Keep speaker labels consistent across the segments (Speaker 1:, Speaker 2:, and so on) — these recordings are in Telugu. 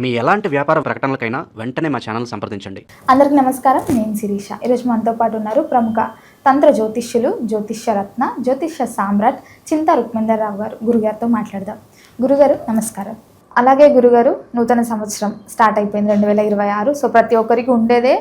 Speaker 1: మీ ఎలాంటి వ్యాపార ప్రకటనలకైనా వెంటనే మా ఛానల్ సంప్రదించండి.
Speaker 2: అందరికీ నమస్కారం నేను శిరీష. ఈరోజు మనతో పాటు ఉన్నారు ప్రముఖ తంత్ర జ్యోతిష్యులు జ్యోతిష్య రత్న జ్యోతిష్య సామ్రాట్ చింత రుక్మిందర్ రావు గారు. గురుగారితో మాట్లాడదాం. గురుగారు నమస్కారం. అలాగే గురుగారు నూతన సంవత్సరం స్టార్ట్ అయిపోయింది రెండు వేల ఇరవై ఆరు. సో ప్రతి ఒక్కరికి ఉండేదే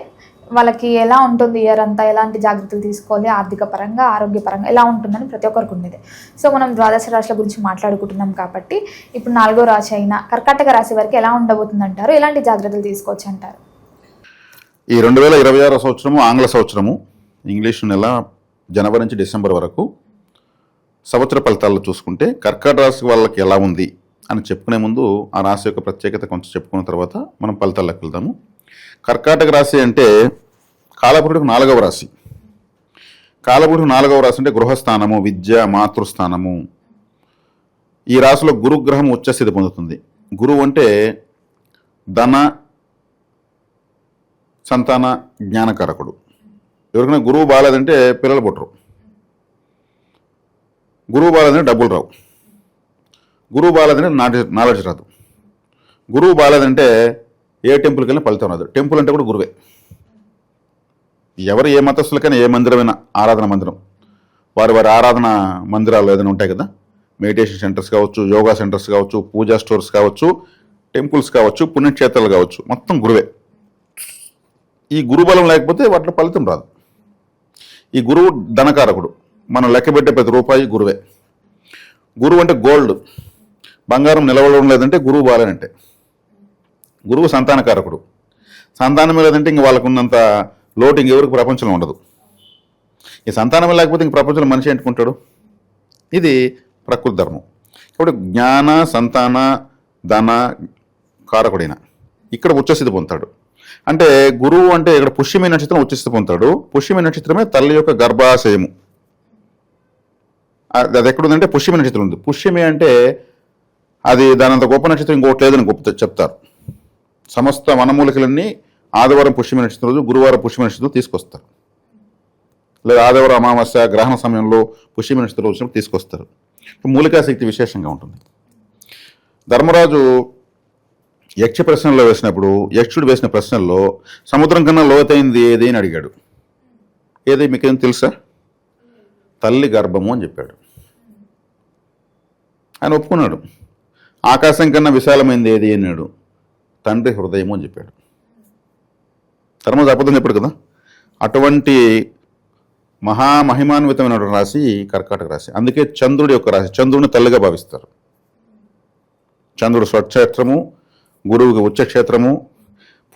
Speaker 2: వాళ్ళకి ఎలా ఉంటుంది ఇయర్ అంతా ఎలాంటి జాగ్రత్తలు తీసుకోవాలి ఆర్థిక పరంగా ఆరోగ్యపరంగా ఎలా ఉంటుందని ప్రతి ఒక్కరికి ఉండేది. సో మనం ద్వాదశ రాశుల గురించి మాట్లాడుకుంటున్నాం కాబట్టి ఇప్పుడు నాలుగో రాశి అయిన కర్కాటక రాశి వరకు ఎలా ఉండబోతుంది అంటారు ఎలాంటి జాగ్రత్తలు తీసుకోవచ్చు అంటారు?
Speaker 3: ఈ రెండు వేల ఇరవై ఆరో సంవత్సరము ఆంగ్ల సంవత్సరము. ఇంగ్లీష్ నెల జనవరి నుంచి డిసెంబర్ వరకు. సంవత్సర ఫలితాల్లో చూసుకుంటే కర్కాటక రాశి వాళ్ళకి ఎలా ఉంది అని చెప్పుకునే ముందు ఆ రాశి యొక్క ప్రత్యేకత కొంచెం చెప్పుకున్న తర్వాత మనం ఫలితాల్లోకి వెళ్దాము. కర్కాటక రాశి అంటే కాలపురుడికి నాలుగవ రాశి. కాలపురుడికి నాలుగవ రాశి అంటే గృహస్థానము విద్య మాతృస్థానము. ఈ రాశిలో గురుగ్రహం ఉచ్చస్థితి పొందుతుంది. గురువు అంటే ధన సంతాన జ్ఞానకారకుడు. ఎవరికైనా గురువు బాగాలేదంటే పిల్లలు పుట్టరు. గురువు బాగాలేదంటే డబ్బులు రావు. గురువు బాగాలేదంటే నాటి నాలెడ్జ్ రాదు. గురువు బాగాలేదంటే ఏ టెంపుల్కి వెళ్ళినా ఫలితం రాదు. టెంపుల్ అంటే కూడా గురువే. ఎవరు ఏ మతస్థులకైనా ఏ మందిరమైనా ఆరాధన మందిరం. వారి వారి ఆరాధన మందిరాలు ఏదైనా ఉంటాయి కదా? మెడిటేషన్ సెంటర్స్ కావచ్చు యోగా సెంటర్స్ కావచ్చు పూజా స్టోర్స్ కావచ్చు టెంపుల్స్ కావచ్చు పుణ్యక్షేత్రాలు కావచ్చు మొత్తం గురువే. ఈ గురుబలం లేకపోతే వాటిలో ఫలితం రాదు. ఈ గురువు ధనకారకుడు. మనం లెక్కబెట్టే ప్రతి రూపాయి గురువే. గురువు అంటే గోల్డ్. బంగారం నిలవడం లేదంటే గురువు బాలేనంటే. గురువు సంతానకారకుడు. సంతానం లేదంటే ఇంక వాళ్ళకున్నంత లోటు ఇంకెవరికి ప్రపంచంలో ఉండదు. ఈ సంతానం లేకపోతే ఇంక ప్రపంచంలో మనిషి ఎంటుకుంటాడు ఇది ప్రకృతి ధర్మం. కాబట్టి జ్ఞాన సంతాన ధన కారకుడైన ఇక్కడ ఉచ్చస్థితి పొందుతాడు. అంటే గురువు అంటే ఇక్కడ పుష్యమి నక్షత్రం ఉచ్చస్థితి పొందుతాడు. పుష్యమి నక్షత్రమే తల్లి యొక్క గర్భాశయము. అది అది ఎక్కడుందంటే పుష్యమి నక్షత్రం ఉంది. పుష్యమి అంటే అది దానంత గొప్ప నక్షత్రం ఇంకోటి లేదని గొప్ప చెప్తారు. సమస్త వనమూలికలన్నీ ఆదివారం పుష్యమైన నక్షత్రం రోజు గురువారం పుష్యమైన నక్షత్రం తీసుకొస్తారు. లేదా ఆదివారం అమావాస్య గ్రహణ సమయంలో పుష్యమైన నక్షత్రం వచ్చినప్పుడు తీసుకొస్తారు. మూలికాశక్తి విశేషంగా ఉంటుంది. ధర్మరాజు యక్ష ప్రశ్నల్లో వేసినప్పుడు యక్షుడు వేసిన ప్రశ్నల్లో సముద్రం కన్నా లోతైంది ఏది అని అడిగాడు. ఏది మీకేం తెలుసా? తల్లి గర్భము అని చెప్పాడు. ఆయన ఒప్పుకున్నాడు. ఆకాశం కన్నా విశాలమైంది ఏది అన్నాడు. తండ్రి హృదయము అని చెప్పాడు. ధర్మరాజు అబద్ధం చెప్పాడు కదా. అటువంటి మహామహిమాన్వితమైన రాశి కర్కాటక రాశి. అందుకే చంద్రుడి యొక్క రాశి చంద్రుడిని తల్లిగా భావిస్తారు. చంద్రుడు స్వక్షేత్రము గురువుకి ఉచ్చక్షేత్రము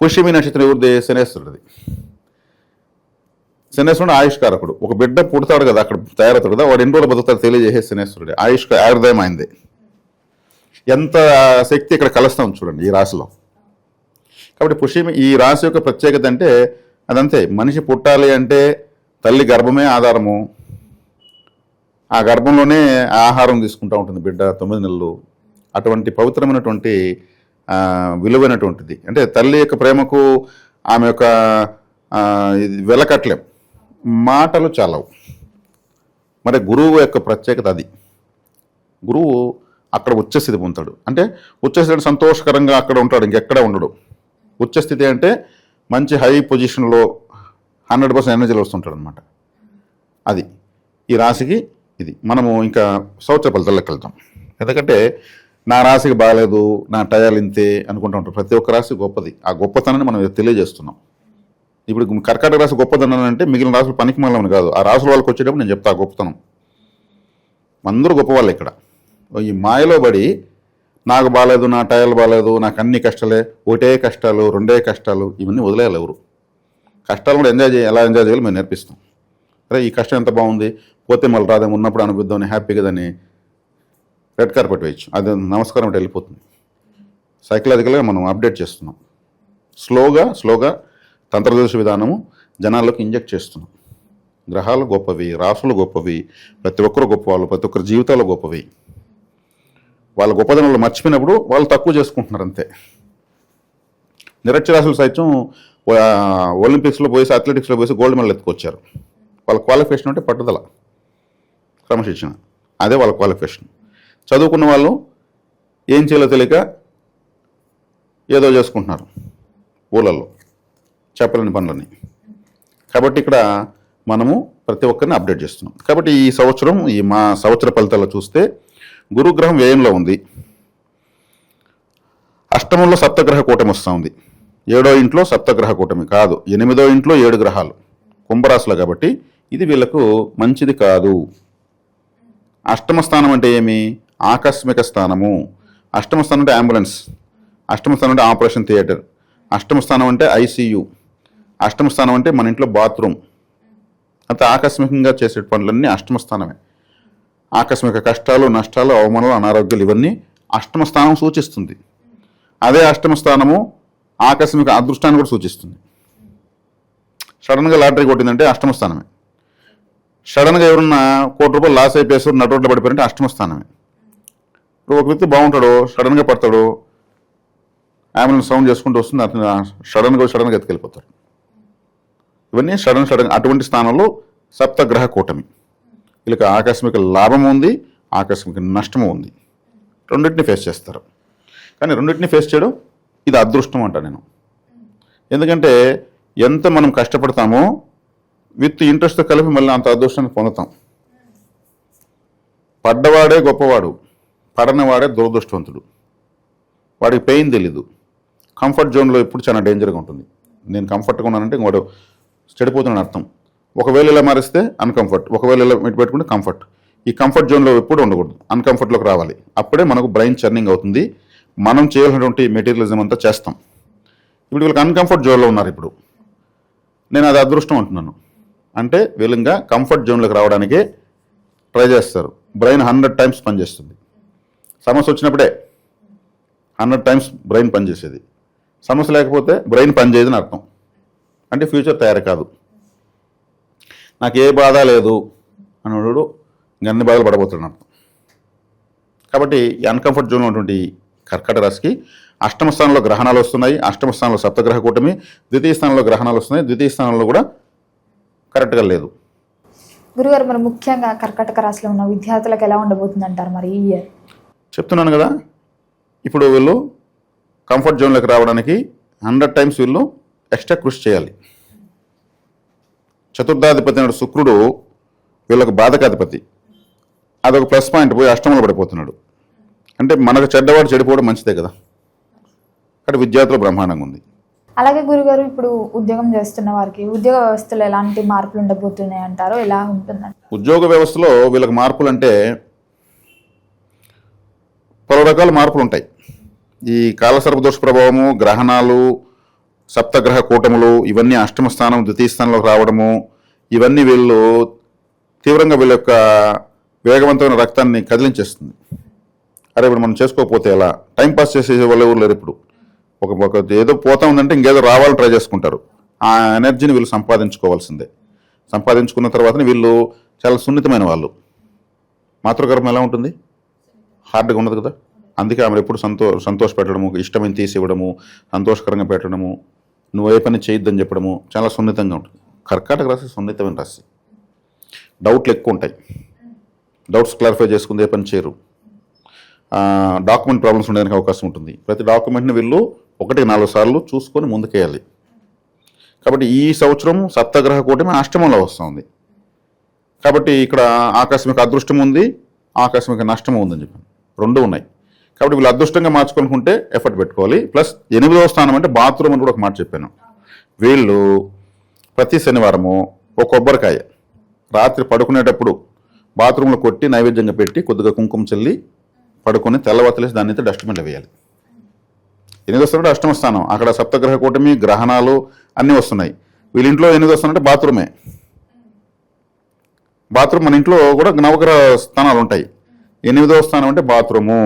Speaker 3: పుష్యమి నక్షత్రం ఎవరిది శనేశ్వరుడిది శనేశ్వరుడు ఆయుష్కారకుడు. ఒక బిడ్డ పుడతాడు కదా అక్కడ తయారవుతాడు కదా వాడు ఎన్ని రోజులు బతుకుతాడు తెలియజేసే శనేశ్వరుడు. ఆయుష్ ఆయుర్దాయం అయింది ఎంత శక్తి ఇక్కడ కలుస్తాం చూడండి ఈ రాశిలో. కాబట్టి పుష్యమి ఈ రాశి యొక్క ప్రత్యేకత అంటే అదంతే. మనిషి పుట్టాలి అంటే తల్లి గర్భమే ఆధారము. ఆ గర్భంలోనే ఆహారం తీసుకుంటూ ఉంటుంది బిడ్డ తొమ్మిది నెలలు. అటువంటి పవిత్రమైనటువంటి విలువైనటువంటిది. అంటే తల్లి యొక్క ప్రేమకు ఆమె యొక్క ఇది వెలకట్లేం మాటలు చాలవు. మరి గురువు యొక్క ప్రత్యేకత అది. గురువు అక్కడ ఉచ్చస్థితి పొందుతాడు. అంటే ఉచ్చస్థితి సంతోషకరంగా అక్కడ ఉంటాడు ఇంకెక్కడ ఉండడు. ఉచ్చస్థితి అంటే మంచి హై పొజిషన్లో హండ్రెడ్ పర్సెంట్ ఎనర్జీలో వస్తుంటాడు అనమాట అది. ఈ రాశికి ఇది. మనము ఇంకా సంవత్సర ఫలితాలకు వెళ్తాం. ఎందుకంటే నా రాశికి బాగాలేదు నా టయాలు ఇంతే అనుకుంటూ ఉంటారు ప్రతి ఒక్క రాశి గొప్పది. ఆ గొప్పతనాన్ని మనం తెలియజేస్తున్నాం. ఇప్పుడు కర్కాటక రాశి గొప్పతనం అంటే మిగిలిన రాసులు పనికి మళ్ళమని కాదు. ఆ రాసుల వాళ్ళకి వచ్చేటప్పుడు నేను చెప్తా గొప్పతనం. అందరూ గొప్పవాళ్ళు ఇక్కడ. ఈ మాయలో పడి నాకు బాగాలేదు నా టైర్లు బాగాలేదు నాకు అన్ని కష్టాలే ఒకటే కష్టాలు రెండే కష్టాలు ఇవన్నీ వదిలేయాలి ఎవరు. కష్టాలు కూడా ఎంజాయ్ చేయాలి ఎలా ఎంజాయ్ చేయాలి మేము నేర్పిస్తాం. అరే ఈ కష్టం ఎంత బాగుంది పోతే మళ్ళీ రాదేమో ఉన్నప్పుడు అనుభవిద్దామని హ్యాపీగా దాన్ని రెడ్ కార్పెట్ వేయచ్చు. అది నమస్కారం అంటే వెళ్ళిపోతుంది. సైకలాజికల్గా మనం అప్డేట్ చేస్తున్నాం. స్లోగా స్లోగా తంత్రదోష విధానము జనాల్లోకి ఇంజెక్ట్ చేస్తున్నాం. గ్రహాలు గొప్పవి రాసులు గొప్పవి ప్రతి ఒక్కరు గొప్పవాళ్ళు ప్రతి ఒక్కరి జీవితాలు గొప్పవి. వాళ్ళ గొప్పదనంలో మర్చిపోయినప్పుడు వాళ్ళు తక్కువ చేసుకుంటున్నారు అంతే. నిరక్షరాశులు సైతం ఒలింపిక్స్లో పోయేసి అథ్లెటిక్స్లో పోయేసి గోల్డ్ మెడల్ ఎత్తుకొచ్చారు. వాళ్ళ క్వాలిఫికేషన్ అంటే పట్టుదల క్రమశిక్షణ. అదే వాళ్ళ క్వాలిఫికేషన్. చదువుకున్న వాళ్ళు ఏం చేయాలో తెలియక ఏదో చేసుకుంటున్నారు ఊళ్ళల్లో చెప్పలేని పనులని. కాబట్టి ఇక్కడ మనము ప్రతి ఒక్కరిని అప్డేట్ చేస్తున్నాం. కాబట్టి ఈ సంవత్సరం ఈ మా సంవత్సర ఫలితాలు చూస్తే గురుగ్రహం వ్యయంలో ఉంది. అష్టమంలో సప్తగ్రహ కూటమి వస్తూ ఉంది ఏడో ఇంట్లో సప్తగ్రహ కూటమి కాదు. ఎనిమిదో ఇంట్లో ఏడు గ్రహాలు కుంభరాశులు కాబట్టి ఇది వీళ్ళకు మంచిది కాదు. అష్టమ స్థానం అంటే ఏమి? ఆకస్మిక స్థానము. అష్టమ స్థానం అంటే అంబులెన్స్. అష్టమ స్థానం అంటే ఆపరేషన్ థియేటర్. అష్టమ స్థానం అంటే ఐసీయు. అష్టమ స్థానం అంటే మన ఇంట్లో బాత్రూమ్. అంత ఆకస్మికంగా చేసే పనులన్నీ అష్టమ స్థానమే. ఆకస్మిక కష్టాలు నష్టాలు అవమానాలు అనారోగ్యాలు ఇవన్నీ అష్టమ స్థానం సూచిస్తుంది. అదే అష్టమ స్థానము ఆకస్మిక అదృష్టాన్ని కూడా సూచిస్తుంది. సడన్గా లాటరీ కొట్టిందంటే అష్టమ స్థానమే. సడన్గా ఎవరన్నా కోటి రూపాయలు లాస్ అయిపోయేసారు నటు పడిపోయారంటే అష్టమ స్థానమే. ఇప్పుడు ఒక వ్యక్తి బాగుంటాడు సడన్గా పడతాడు అంబులెన్స్ సౌండ్ చేసుకుంటూ వస్తుంది అతను సడన్గా సడన్గా ఎత్తుకెళ్ళిపోతారు ఇవన్నీ సడన్ సడన్ అటువంటి స్థానంలో సప్తగ్రహ కూటమి. వీళ్ళకి ఆకస్మిక లాభం ఉంది ఆకస్మిక నష్టము ఉంది. రెండింటిని ఫేస్ చేస్తారు. కానీ రెండింటిని ఫేస్ చేయడం ఇది అదృష్టం అంట నేను. ఎందుకంటే ఎంత మనం కష్టపడతామో విత్ ఇంట్రెస్ట్తో కలిపి మళ్ళీ అంత అదృష్టాన్ని పొందుతాం. పడ్డవాడే గొప్పవాడు పడనవాడే దురదృష్టవంతుడు. వాడికి పెయిన్ తెలీదు. కంఫర్ట్ జోన్లో ఎప్పుడు చాలా డేంజర్గా ఉంటుంది. నేను కంఫర్ట్గా ఉన్నానంటే వాడు చెడిపోతున్నాను అర్థం. ఒకవేళ ఇలా మారిస్తే అన్కంఫర్ట్ ఒకవేళ ఇలా ఇటు పెట్టుకుంటే కంఫర్ట్ ఈ కంఫర్ట్ జోన్లో ఎప్పుడు ఉండకూడదు. అన్కంఫర్ట్లోకి రావాలి. అప్పుడే మనకు బ్రెయిన్ చర్నింగ్ అవుతుంది. మనం చేయాల్సినటువంటి మెటీరియలిజం అంతా చేస్తాం. ఇప్పుడు వీళ్ళకి అన్కంఫర్ట్ జోన్లో ఉన్నారు ఇప్పుడు. నేను అది అదృష్టం అంటున్నాను. అంటే వీళ్ళంగా కంఫర్ట్ జోన్లోకి రావడానికే ట్రై చేస్తారు. బ్రెయిన్ హండ్రెడ్ టైమ్స్ పనిచేస్తుంది. సమస్య వచ్చినప్పుడే హండ్రెడ్ టైమ్స్ బ్రెయిన్ పనిచేసేది. సమస్య లేకపోతే బ్రెయిన్ పనిచేయదని అని అర్థం. అంటే ఫ్యూచర్ తయారు కాదు. నాకు ఏ బాధ లేదు అనేవాడు అన్ని బాధలు పడబోతున్నాడు. కాబట్టి ఈ అన్కంఫర్ట్ జోన్లో ఉన్నటువంటి కర్కట రాశికి అష్టమ స్థానంలో గ్రహణాలు వస్తున్నాయి. అష్టమ స్థానంలో సప్తగ్రహ కూటమి ద్వితీయ స్థానంలో గ్రహణాలు వస్తున్నాయి. ద్వితీయ స్థానంలో కూడా కరెక్ట్గా లేదు.
Speaker 2: గురుగారు మరి ముఖ్యంగా కర్కటక రాశిలో ఉన్న విద్యార్థులకు ఎలా ఉండబోతుంది అంటారు మరి ఈ ఇయర్
Speaker 3: చెప్తున్నాను కదా ఇప్పుడు వీళ్ళు కంఫర్ట్ జోన్లోకి రావడానికి హండ్రెడ్ టైమ్స్ వీళ్ళు ఎక్స్ట్రా కృషి చేయాలి. చతుర్థాధిపతి అయిన శుక్రుడు వీళ్ళకు బాధకాధిపతి. అదొక ప్లస్ పాయింట్ పోయి అష్టమంలో పడిపోతున్నాడు. అంటే మనకు చెడ్డవాడు చెడిపోవడం మంచిదే కదా. అక్కడ విద్యార్థులు బ్రహ్మాండంగా ఉంది.
Speaker 2: అలాగే గురుగారు ఇప్పుడు ఉద్యోగం చేస్తున్న వారికి ఉద్యోగ వ్యవస్థలో ఎలాంటి మార్పులు ఉండబోతున్నాయి అంటారో? ఎలా ఉంటుందంట
Speaker 3: ఉద్యోగ వ్యవస్థలో వీళ్ళకి మార్పులు అంటే పలు రకాల మార్పులు ఉంటాయి. ఈ కాలసర్ప దోష ప్రభావము గ్రహణాలు సప్తగ్రహ కూటములు ఇవన్నీ అష్టమ స్థానం ద్వితీయ స్థానంలోకి రావడము ఇవన్నీ వీళ్ళు తీవ్రంగా వీళ్ళ యొక్క వేగవంతమైన రక్తాన్ని కదిలించేస్తుంది. అరే ఇప్పుడు మనం చేసుకోకపోతే ఎలా? టైంపాస్ చేసే వాళ్ళు ఎవరు లేరు ఇప్పుడు. ఒక ఒక ఏదో పోతా ఉందంటే ఇంకేదో రావాలని ట్రై చేసుకుంటారు. ఆ ఎనర్జీని వీళ్ళు సంపాదించుకోవాల్సిందే. సంపాదించుకున్న తర్వాత వీళ్ళు చాలా సున్నితమైన వాళ్ళు. మాతృగర్భం ఎలా ఉంటుంది? హార్డ్గా ఉండదు కదా. అందుకే ఆమె ఎప్పుడు సంతో సంతోష పెట్టడము ఇష్టమైన తీసి ఇవ్వడము సంతోషకరంగా పెట్టడము నువ్వు ఏ పని చేయొద్దని చెప్పడము చాలా సున్నితంగా ఉంటుంది. కర్కాటక రాశి సున్నితమైన రాశి. డౌట్లు ఎక్కువ ఉంటాయి. డౌట్స్ క్లారిఫై చేసుకుంది ఏ పని చేయరు. డాక్యుమెంట్ ప్రాబ్లమ్స్ ఉండడానికి అవకాశం ఉంటుంది. ప్రతి డాక్యుమెంట్ని వీళ్ళు ఒకటి నాలుగు సార్లు చూసుకొని ముందుకేయాలి. కాబట్టి ఈ సంవత్సరం సప్తగ్రహ కూటమి అష్టమంలో వస్తుంది. కాబట్టి ఇక్కడ ఆకస్మిక అదృష్టం ఉంది ఆకస్మిక నష్టం ఉందని చెప్పాను. రెండు ఉన్నాయి. కాబట్టి వీళ్ళు అదృష్టంగా మార్చుకోనుకుంటే ఎఫర్ట్ పెట్టుకోవాలి. ప్లస్ ఎనిమిదవ స్థానం అంటే బాత్రూమ్ అని కూడా ఒక మాట చెప్పాను. వీళ్ళు ప్రతి శనివారము ఒక కొబ్బరికాయ రాత్రి పడుకునేటప్పుడు బాత్రూంలో కొట్టి నైవేద్యంగా పెట్టి కొద్దిగా కుంకుమ చల్లి పడుకొని తెల్లవతలేసి దాన్ని అయితే డస్ట్బిన్లో వేయాలి. ఎనిమిదో స్థానం అంటే అష్టమ స్థానం. అక్కడ సప్తగ్రహ కూటమి గ్రహణాలు అన్నీ వస్తున్నాయి. వీళ్ళ ఇంట్లో ఎనిమిదో స్థానం అంటే బాత్రూమే బాత్రూమ్ మన ఇంట్లో కూడా నవగ్రహ స్థానాలు ఉంటాయి. ఎనిమిదో స్థానం అంటే బాత్రూము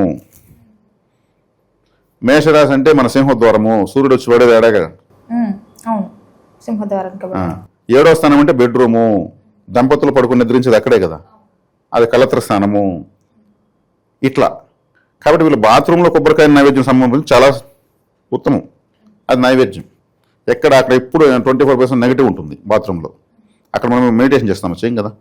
Speaker 3: మేషరాశి అంటే మన సింహద్వారము. సూర్యుడు వచ్చి పడేది
Speaker 2: అవును. సింహద్వారం
Speaker 3: ఆ,
Speaker 2: కాబట్టి
Speaker 3: ఏడవ స్థానం అంటే బెడ్రూము. దంపతులు పడుకుని నిద్రించేది అక్కడే కదా. అది కలత్ర స్థానము. ఇట్లా. కాబట్టి వీళ్ళు బాత్రూంలో కొబ్బరికాయ నైవేద్యం సంబంధించి చాలా ఉత్తమం. అది నైవేద్యం. ఎక్కడ అక్కడ ఎప్పుడు ట్వంటీ ఫోర్ పర్సెంట్ నెగిటివ్ ఉంటుంది బాత్రూంలో. అక్కడ మనం మెడిటేషన్ చేస్తాము చేయం కదా.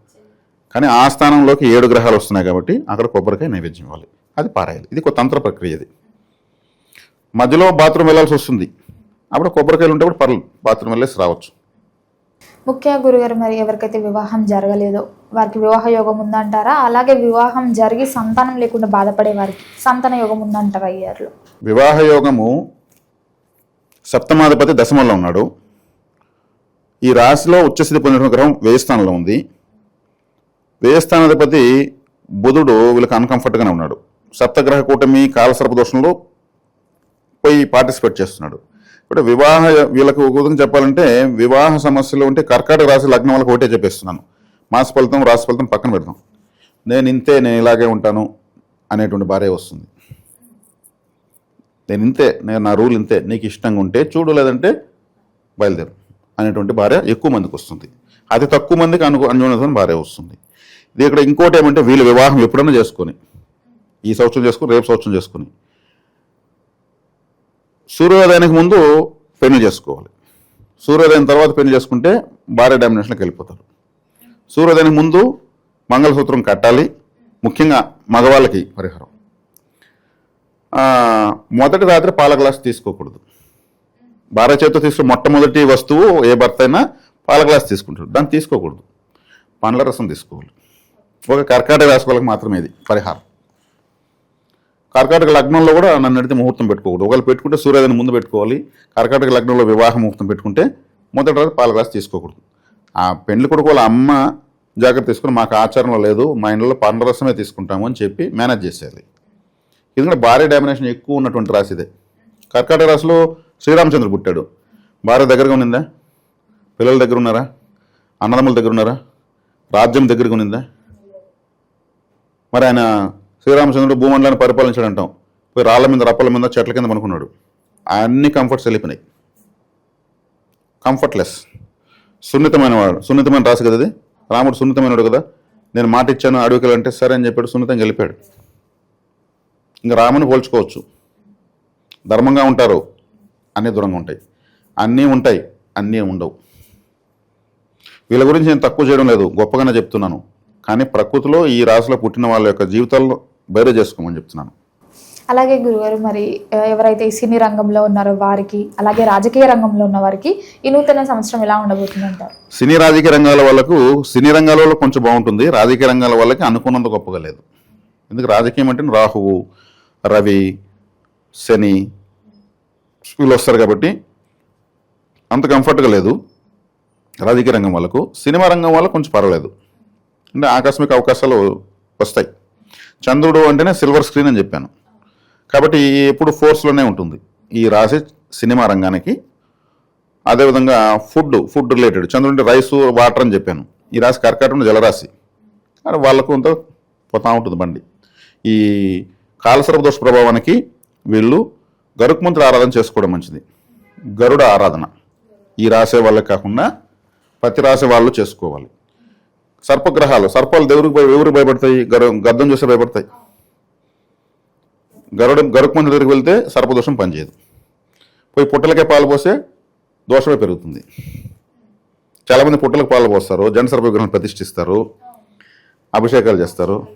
Speaker 3: కానీ ఆ స్థానంలోకి ఏడు గ్రహాలు వస్తున్నాయి కాబట్టి అక్కడ కొబ్బరికాయ నైవేద్యం ఇవ్వాలి. అది పారాయాలి ఇది ఒక తంత్ర ప్రక్రియ ఇది. మధ్యలో బాత్రూమ్ వెళ్ళాల్సి వస్తుంది. అప్పుడు కొబ్బరికాయలు ఉంటే కూడా పర్లేదు. బాత్రూమ్ వెళ్ళేసి రావచ్చు.
Speaker 2: ముఖ్యంగా గురుగారు మరి ఎవరికైతే వివాహం జరగలేదో వారికి వివాహ యోగం ఉందంటారా? అలాగే వివాహం జరిగి సంతానం లేకుండా బాధపడే వారికి సంతాన యోగం ఉందంటారా ఇయర్లో?
Speaker 3: వివాహ యోగము సప్తమాధిపతి దశమంలో ఉన్నాడు. ఈ రాశిలో ఉచ్చస్థితి పొందిన గ్రహం వ్యయ స్థానంలో ఉంది. వ్యయ స్థానాధిపతి బుధుడు వీళ్ళకి అన్కంఫర్ట్గానే ఉన్నాడు. సప్తగ్రహ కూటమి కాలసర్ప దోషంలో పోయి పార్టిసిపేట్ చేస్తున్నాడు. ఇప్పుడు వివాహ వీళ్ళకు ఒక చెప్పాలంటే వివాహ సమస్యలు ఉంటే కర్కాటక రాశి లగ్నం వాళ్ళకి ఒకటే చెప్పేస్తున్నాను. మాస ఫలితం రాశి ఫలితం పక్కన పెడతాం నేను ఇంతే నేను ఇలాగే ఉంటాను అనేటువంటి భార్య వస్తుంది. నేను ఇంతే నేను నా రూల్ ఇంతే నీకు ఇష్టంగా ఉంటే చూడు లేదంటే బయలుదేరు అనేటువంటి భార్య ఎక్కువ మందికి వస్తుంది. అతి తక్కువ మందికి అను అన్యోన్యతమైన భార్య వస్తుంది. ఇది ఇక్కడ ఇంకోటి ఏమంటే వీళ్ళు వివాహం ఎప్పుడన్నా చేసుకొని ఈ సంవత్సరం చేసుకుని రేపు సంవత్సరం చేసుకుని సూర్యోదయానికి ముందు పెళ్ళి చేసుకోవాలి. సూర్యోదయం తర్వాత పెళ్ళి చేసుకుంటే భార్య డామినేషన్కి వెళ్ళిపోతారు. సూర్యోదయానికి ముందు మంగళసూత్రం కట్టాలి. ముఖ్యంగా మగవాళ్ళకి పరిహారం. మొదటి రాత్రి పాల గ్లాస్ తీసుకోకూడదు. భార్య చేతితో తీసుకున్న మొట్టమొదటి వస్తువు ఏ భర్త అయినా పాల గ్లాస్ తీసుకుంటాడు. దాన్ని తీసుకోకూడదు. పండ్ల రసం తీసుకోవాలి. ఒక కర్కాటక రాశి మాత్రమే ఇది పరిహారం. కర్కాటక లగ్నంలో కూడా నన్ను అడిగితే ముహూర్తం పెట్టుకోకూడదు. ఒకవేళ పెట్టుకుంటే సూర్యోదయం ముందు పెట్టుకోవాలి. కర్కాటక లగ్నంలో వివాహ ముహూర్తం పెట్టుకుంటే మొదటి రోజు పాల గ్లాస్ తీసుకోకూడదు. ఆ పెండ్లి కొడుకు వాళ్ళ అమ్మ జాగ్రత్త తీసుకుని మాకు ఆచారంలో లేదు మా ఇంట్లో పండ్ల రసమే తీసుకుంటాము అని చెప్పి మేనేజ్ చేసేది ఎందుకంటే భార్య డామినేషన్ ఎక్కువ ఉన్నటువంటి రాశి ఇదే. కర్కాటక రాశిలో శ్రీరామచంద్ర పుట్టాడు. భార్య దగ్గరగా ఉన్నిందా? పిల్లల దగ్గర ఉన్నారా? అన్నదమ్ముల దగ్గర ఉన్నారా? రాజ్యం దగ్గరగా ఉన్నిందా? మరి ఆయన శ్రీరామచంద్రుడు భూమండలాన్ని పరిపాలించాడు అంటాం పోయి రాళ్ళ మీద రప్పల మీద చెట్ల కింద పనుకున్నాడు అన్ని కంఫర్ట్స్ వెళ్ళిపోయినాయి. కంఫర్ట్లెస్. సున్నితమైన వాడు. సున్నితమైన రాసు కదా అది? రాముడు సున్నితమైనడు కదా? నేను మాట ఇచ్చాను అడవికలు అంటే సరే అని చెప్పాడు సున్నితంగా వెళ్ళిపోయాడు. ఇంకా రాముని పోల్చుకోవచ్చు. ధర్మంగా ఉంటారు. అన్నీ దూరంగా ఉంటాయి. అన్నీ ఉంటాయి అన్నీ ఉండవు. వీళ్ళ గురించి నేను తక్కువ చేయడం లేదు. గొప్పగానే చెప్తున్నాను. కానీ ప్రకృతిలో ఈ రాశిలో పుట్టిన వాళ్ళ యొక్క జీవితాల్లో బయట చేసుకోమని చెప్తున్నాను.
Speaker 2: అలాగే గురుగారు మరి ఎవరైతే సినీ రంగంలో ఉన్నారో వారికి అలాగే రాజకీయ రంగంలో ఉన్న వారికి ఈ నూతన సంవత్సరం ఎలా ఉండబోతుందంటారు?
Speaker 3: సినీ రాజకీయ రంగాల వాళ్ళకు సినీ రంగాలలో కొంచెం బాగుంటుంది. రాజకీయ రంగాల వాళ్ళకి అనుకున్నంత గొప్పగా లేదు. ఎందుకు రాజకీయం అంటే రాహువు రవి శని వీళ్ళు వస్తారు కాబట్టి అంత కంఫర్ట్గా లేదు. రాజకీయ రంగం వాళ్ళకు సినిమా రంగం వాళ్ళకు కొంచెం పర్వాలేదు. అంటే ఆకస్మిక అవకాశాలు వస్తాయి. చంద్రుడు అంటేనే సిల్వర్ స్క్రీన్ అని చెప్పాను. కాబట్టి ఎప్పుడు ఫోర్స్లోనే ఉంటుంది. ఈ రాశి సినిమా రంగానికి. అదేవిధంగా ఫుడ్ ఫుడ్ రిలేటెడ్ చంద్రుడి రైస్ వాటర్ అని చెప్పాను. ఈ రాశి కర్కాటకం జలరాశి. కానీ వాళ్ళకు కొంత పోతా ఉంటుంది బండి. ఈ కాలసర్పదోష ప్రభావానికి వీళ్ళు గరుక్మంతుడు ఆరాధన చేసుకోవడం మంచిది. గరుడ ఆరాధన. ఈ రాసే వాళ్ళకి కాకుండా ప్రతి రాసే వాళ్ళు చేసుకోవాలి. సర్పగ్రహాలు సర్పాలు దేవుడికి భయ- ఎవరికి భయపడతాయి? గరు గద్దం చూస్తే భయపడతాయి. గరుడ గరుక్మంతుడి దగ్గరికి వెళ్తే సర్పదోషం పనిచేయదు. పోయి పుట్టలకే పాలు పోస్తే దోషమే పెరుగుతుంది. చాలామంది పుట్టలకు పాలు పోస్తారు జంట సర్ప విగ్రహం ప్రతిష్ఠిస్తారు అభిషేకాలు చేస్తారు.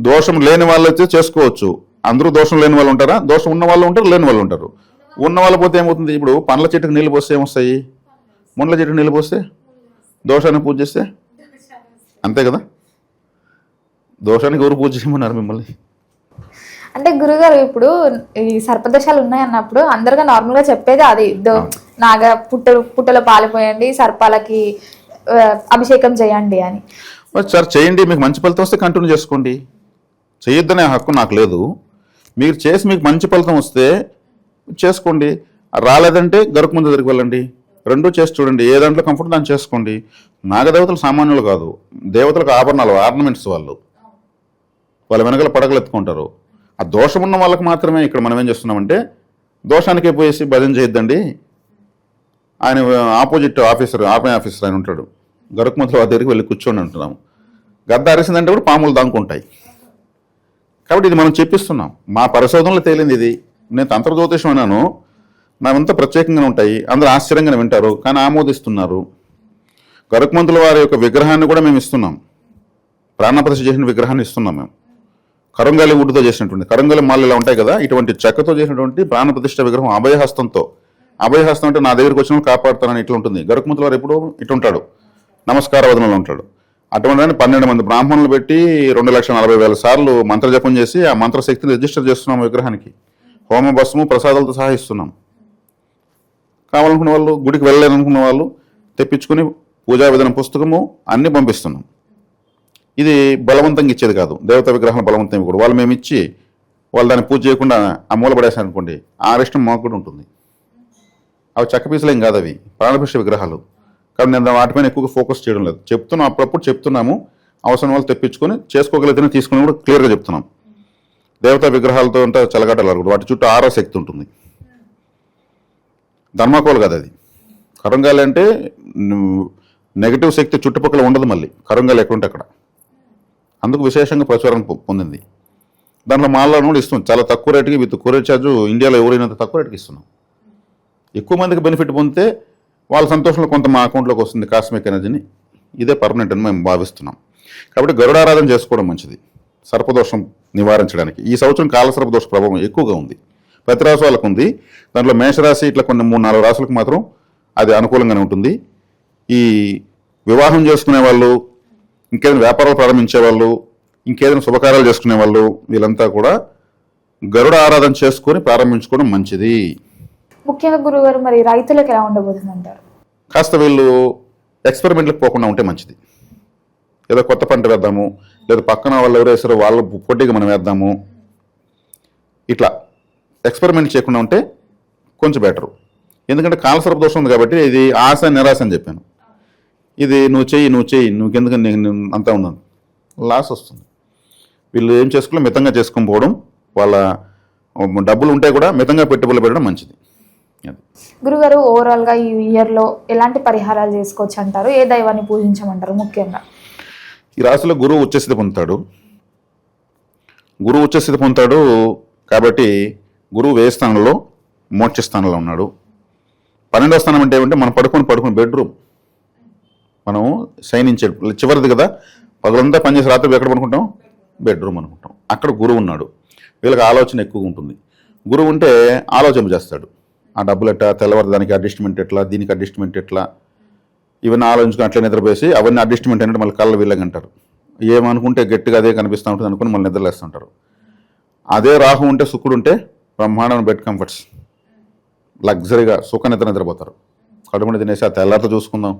Speaker 3: దోషం లేని వాళ్ళు వచ్చి చేసుకోవచ్చు. అందరూ దోషం లేని వాళ్ళు ఉంటారా? దోషం ఉన్న వాళ్ళు ఉంటారు లేని వాళ్ళు ఉంటారు. ఉన్న వాళ్ళు పోతే ఏమవుతుంది? ఇప్పుడు పండ్ల చెట్టుకు నీళ్ళు పోస్తే ఏమొస్తాయి? ముండ్ల చెట్టుకు నీళ్ళు పోస్తే దోషాన్ని పూజ చేస్తే? అంతే కదా? దోషానికి ఎవరు పూజ చేయమన్నారు మిమ్మల్ని?
Speaker 2: అంటే గురుగారు ఇప్పుడు ఈ సర్పదోషాలు ఉన్నాయి అన్నప్పుడు అందరుగా నార్మల్గా చెప్పేది అది. నాగ పుట్ట పుట్టలో పాలిపోయండి సర్పాలకి అభిషేకం చేయండి అని.
Speaker 3: సార్ చేయండి మీకు మంచి ఫలితం వస్తే కంటిన్యూ చేసుకోండి. చేయొద్దనే హక్కు నాకు లేదు. మీరు చేసి మీకు మంచి ఫలితం వస్తే చేసుకోండి. రాలేదంటే గరుకు ముందు దగ్గరికి వెళ్ళండి. రెండూ చేసి చూడండి. ఏ దాంట్లో కంఫర్ట్ దాన్ని చేసుకోండి. నాగదేవతలు సామాన్యులు కాదు. దేవతలకు ఆభరణాలు ఆర్నమెంట్స్ వాళ్ళు. వాళ్ళ వెనకాల పడగలు ఎత్తుకుంటారు. ఆ దోషం ఉన్న వాళ్ళకి మాత్రమే ఇక్కడ మనం ఏం చేస్తున్నామంటే దోషానికే పోయేసి భజన చేయొద్దండి. ఆయన ఆపోజిట్ ఆఫీసర్ ఆపే ఆఫీసర్ ఆయన ఉంటాడు. గరుకుమతులు ఆ దగ్గరికి వెళ్ళి కూర్చొని అంటున్నాము. గద్ద అరిసిందంటే కూడా పాములు దాంకుంటాయి. కాబట్టి ఇది మనం చెప్పిస్తున్నాం. మా పరిశోధనలో తేలింది ఇది. నేను తంత్ర జ్యోతిషం అన్నాను. నావంతా ప్రత్యేకంగా ఉంటాయి. అందరూ ఆశ్చర్యంగా వింటారు కానీ ఆమోదిస్తున్నారు. గరుకుమంతుల వారి యొక్క విగ్రహాన్ని కూడా మేము ఇస్తున్నాం. ప్రాణప్రతిష్ఠ చేసిన విగ్రహాన్ని ఇస్తున్నాం మేము. కరంగాలి వుడ్తో చేసినటువంటి కరంగాలి మాలు ఇలా ఉంటాయి కదా ఇటువంటి చెక్కతో చేసినటువంటి ప్రాణప్రతిష్ఠ విగ్రహం అభయహస్తంతో. అభయహస్తం అంటే నా దగ్గరికి వచ్చిన కాపాడుతానని ఇట్లా ఉంటుంది. గరుకుమంతుల వారు ఎప్పుడు ఇటు ఉంటాడు. నమస్కార వదనంలో ఉంటాడు. అటువంటి పన్నెండు మంది బ్రాహ్మణులు పెట్టి రెండు లక్షల నలభై వేల సార్లు మంత్రజపం చేసి ఆ మంత్రశక్తిని రిజిస్టర్ చేస్తున్నాం విగ్రహానికి. హోమ భస్ము ప్రసాదాలతో సహా ఇస్తున్నాం. కావాలనుకున్న వాళ్ళు గుడికి వెళ్ళలేదనుకున్న వాళ్ళు తెప్పించుకుని పూజా విధానం పుస్తకము అన్ని పంపిస్తున్నాం. ఇది బలవంతంగా ఇచ్చేది కాదు. దేవతా విగ్రహాలు బలవంతం ఇవ్వకూడదు వాళ్ళు మేము ఇచ్చి వాళ్ళు దాన్ని పూజ చేయకుండా ఆ మూల పడేసారు అనుకోండి ఆ ఇష్టం మాకు కూడా ఉంటుంది. అవి చెక్క పీసులేం కాదు అవి. ప్రాణభిష్ట విగ్రహాలు. కాబట్టి నేను వాటిపైన ఎక్కువగా ఫోకస్ చేయడం లేదు. చెప్తున్నాం అప్పుడప్పుడు చెప్తున్నాము. అవసరం వాళ్ళు తెప్పించుకొని చేసుకోగలిగితేనే తీసుకుని కూడా క్లియర్గా చెప్తున్నాం. దేవతా విగ్రహాలతో ఉంటే చలగాటలు వాటి చుట్టూ ఆరో శక్తి ఉంటుంది. ధర్మాకోల్ కాదు అది. కరంగాలి అంటే నెగటివ్ శక్తి చుట్టుపక్కల ఉండదు మళ్ళీ. కరంగాలి ఎక్కడుంటే అక్కడ. అందుకు విశేషంగా ప్రచురణ పొందింది. దాంట్లో మాల్లో కూడా ఇస్తున్నాం. చాలా తక్కువ రేటుకి విత్ కొరియర్ ఛార్జ్ ఇండియాలో ఎవరైనంత తక్కువ రేటుకి ఇస్తున్నాం. ఎక్కువ మందికి బెనిఫిట్ పొందితే వాళ్ళ సంతోషంలో కొంత మా అకౌంట్లోకి వస్తుంది కాస్మిక్ ఎనర్జీని. ఇదే పర్మనెంట్ అని మేము భావిస్తున్నాం. కాబట్టి గరుడారాధన చేసుకోవడం మంచిది. సర్పదోషం నివారించడానికి. ఈ సంవత్సరం కాలసర్పదోష ప్రభావం ఎక్కువగా ఉంది. ప్రతి రాశి వాళ్ళకు ఉంది. దాంట్లో మేషరాశి ఇట్లా కొన్ని మూడు నాలుగు రాశులకు మాత్రం అది అనుకూలంగానే ఉంటుంది. ఈ వివాహం చేసుకునే వాళ్ళు ఇంకేదైనా వ్యాపారాలు ప్రారంభించే వాళ్ళు ఇంకేదైనా శుభకార్యాలు చేసుకునే వాళ్ళు వీళ్ళంతా కూడా గరుడ ఆరాధన చేసుకొని ప్రారంభించుకోవడం మంచిది.
Speaker 2: ముఖ్యంగా గురుగారు మరి రైతులకు ఎలా ఉండబోతుంది అంటారు
Speaker 3: కాస్త వీళ్ళు ఎక్స్పెరిమెంట్లకు పోకుండా ఉంటే మంచిది. ఏదో కొత్త పంట వేద్దాము లేదా పక్కన వాళ్ళు ఎవరు వేసారో వాళ్ళ పొట్టిగా మనం వేద్దాము. ఇట్లా ఎక్స్పెరిమెంట్ చేయకుండా ఉంటే కొంచెం బెటరు. ఎందుకంటే కాలసర్ప దోషం ఉంది కాబట్టి ఇది ఆశ నిరాశ అని చెప్పాను. ఇది నువ్వు చెయ్యి నువ్వు చెయ్యి నువ్వు ఎందుకు అంతా ఉన్నాను. లాస్ వస్తుంది. వీళ్ళు ఏం చేసుకోలే మితంగా చేసుకొని పోవడం వాళ్ళ డబ్బులు ఉంటే కూడా మితంగా పెట్టుబడులు పెట్టడం మంచిది.
Speaker 2: గురుగారు ఓవరాల్గా ఈ ఇయర్లో ఎలాంటి పరిహారాలు చేసుకోవచ్చు అంటారు? ఏ దైవాన్ని పూజించమంటారు ముఖ్యంగా?
Speaker 3: ఈ రాశిలో గురువు ఉచ్చస్థితి పొందుతాడు. గురువు ఉచ్చస్థితి పొందుతాడు కాబట్టి గురువు వేయ స్థానంలో మోక్ష స్థానంలో ఉన్నాడు. పన్నెండవ స్థానం అంటే ఏమంటే మనం పడుకొని పడుకుని బెడ్రూమ్. మనం శయనించే చివరిది కదా పగలంతా పనిచేసి రాత్రి ఎక్కడ పడుకుంటాం? బెడ్రూమ్ అనుకుంటాం. అక్కడ గురువు ఉన్నాడు. వీళ్ళకి ఆలోచన ఎక్కువగా ఉంటుంది. గురువు ఉంటే ఆలోచన చేస్తాడు. ఆ డబ్బులు ఎట్లా తెల్లవారు దానికి అడ్జస్ట్మెంట్ ఎట్లా దీనికి అడ్జస్ట్మెంట్ ఎట్లా? ఇవన్నీ ఆలోచించుకుని అట్లా నిద్రపోసి అవన్నీ అడ్జస్ట్మెంట్ అంటే మళ్ళీ కళ్ళ వీళ్ళకి అంటారు. ఏమనుకుంటే గట్టిగా అదే కనిపిస్తూ ఉంటుంది అనుకుని మళ్ళీ నిద్రలేస్తుంటారు అదే రాహు ఉంటే శుక్రుడు ఉంటే బ్రహ్మాండమైన బెడ్ కంఫర్ట్స్ లగ్జరీగా సుఖ నిద్ర నిద్రపోతారు కడుపుని తినేసి ఆ తెల్లారితో చూసుకుందాం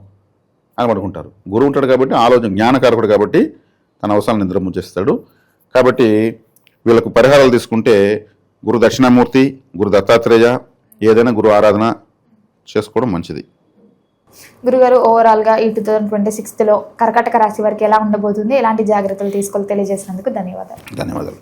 Speaker 3: అని పడుకుంటారు. గురువు ఉంటాడు కాబట్టి ఆలోచన జ్ఞానకారకుడు కాబట్టి తన అవసరాలు నిద్ర ముచ్చేస్తాడు కాబట్టి వీళ్ళకు పరిహారాలు తీసుకుంటే గురు దక్షిణామూర్తి గురు దత్తాత్రేయ ఏదైనా గురు ఆరాధన చేసుకోవడం మంచిది.
Speaker 2: గురుగారు ఓవరాల్గా ఈ టూ థౌజండ్ ట్వంటీ సిక్స్త్లో కర్కాటక రాశి వారికి ఎలా ఉండబోతుంది? ఎలాంటి జాగ్రత్తలు తీసుకోవాలి తెలియజేసినందుకు ధన్యవాదాలు.
Speaker 3: ధన్యవాదాలు.